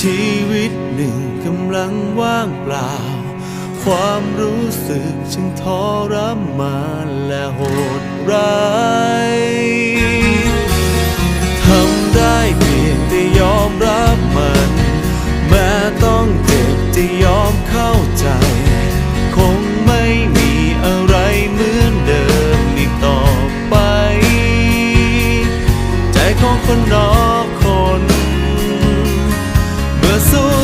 ชีวิตหนึ่งกำลังว่างเปล่า ความรู้สึกจึงทรมานและโหดร้ายทำได้เพียงแต่ยอมรับมัน แม้ต้องเจ็บจะยอมเข้าใจ คงไม่มีอะไรเหมือนเดิมอีกต่อไป ใจของคนนอน เ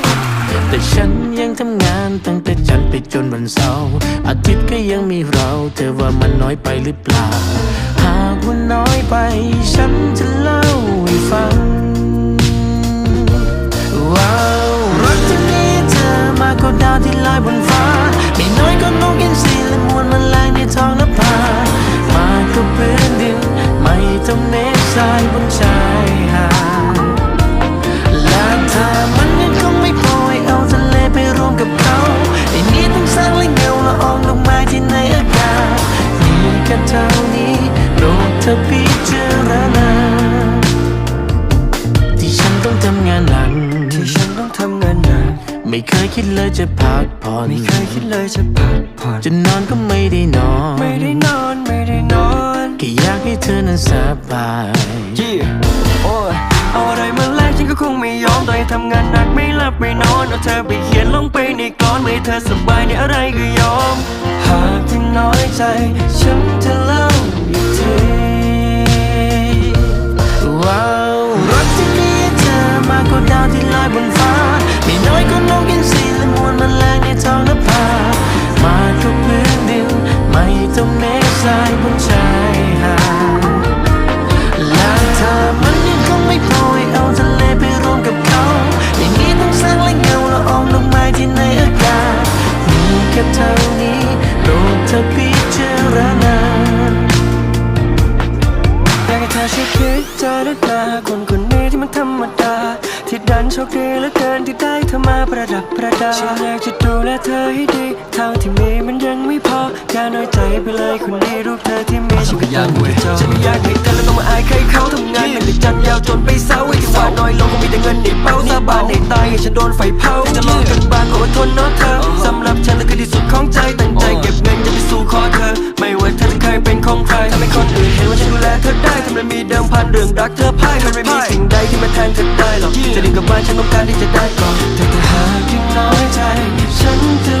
แต่ฉันยังทำงานตั้งแต่จันทร์ไปจนวันเสาร์อาทิตย์ก็ยังมีเรา เธอว่ามันน้อยไปหรือเปล่า หากว่าน้อยไป ฉันจะเล่าให้ฟังว้าวรักที่มีเธอมากกว่าดาวที่ลอยบนฟ้า ไม่น้อยก็นกอินทรีและมวลมันแรงในท้องนภามากกว่าพื้นดิน ไม่เท่าเม็ดทรายบนชายหาด เคยคิดเลยจะพักผ่อนไม่เคยคิดเลยจะพักผ่อนจะนอนก็ไม่ได้นอน ไม่ได้นอนไม่ได้นอนแค่อยากให้เธอนั้นสบายยี่โอ้ยเอาอะไรมาแลกฉันก็คงไม่ยอมต่อให้ทำงานหนักไม่หลับไม่นอนเอาเธอไปเขียนลงไปในกลอนไม่ให้เธอสบายในอะไรก็ยอม หากที่น้อยใจฉันจะเล่าอีกทีว้าวรักที่มีเธอมากกว่าดาวที่ลอยบนฟ้าไม่น้อยก็นกอินทรีและ มันแรงในท้องนภามากับพื้นดิน ไม่ต้องเมฆทรายบนชายหาดและเธอมันยังคงไม่พอยเอาทะเลไปรวมกับเขาอย่างนี้ต้องสร้างและเงาละออง ฉันอยากจะดูแลเธอให้ดีเท่าที่มีมันยังไม่พออย่าน้อยใจไปเลยคนนี้รูปเธอที่มีฉันก็ยังไม่จบฉันไม่อยากให้เธอแล้วต้องมาอายใครเขาทำงานมันดึกจันยาวจนไปเศร้าไอ้ที่ว่าน้อยลงก็มีแต่เงินในเป้าสาบานในตายให้ฉันโดนไฟเผาจะลองกันบ้างขออดทนเนาะเธอสำหรับฉันนั่นคือที่สุดของใจตั้งใจเก็บเงินจะไปสู่ขอเธอ ไม่ว่าเธอจะเคยเป็นของใครทำให้คนอื่นเห็นว่าฉันดูแลเธอได้ทำไมมีเดิมพันเรื่องรักเธอพ่ายมันไม่มีสิ่งใดที่มาแทนเธอได้หรอกจะดึงกลับบ้านฉันต้องการที่จะได้ก่อนแต่ถ้าหากยังน้อยใจ ฉันจะ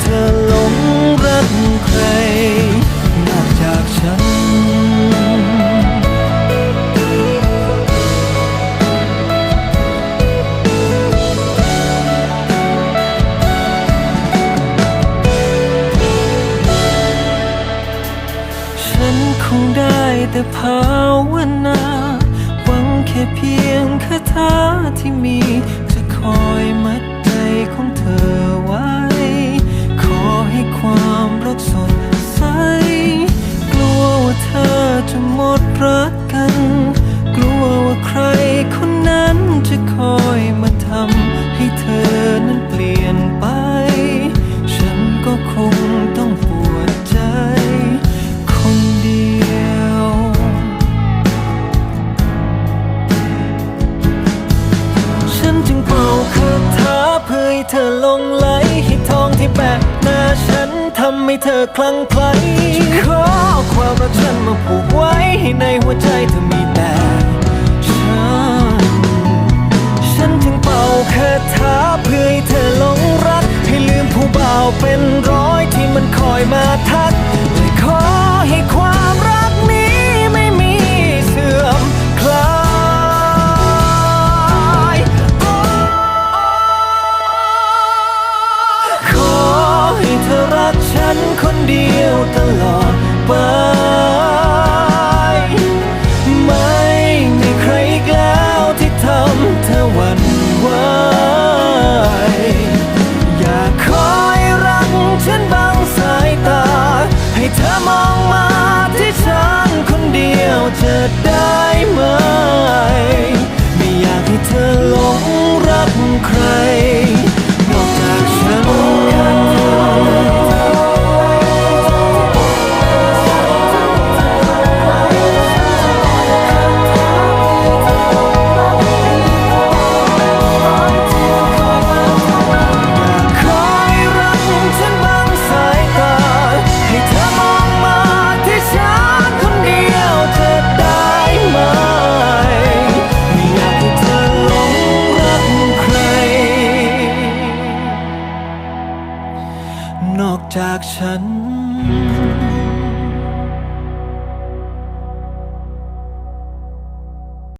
tell ผูกไว้ในหัวใจเธอ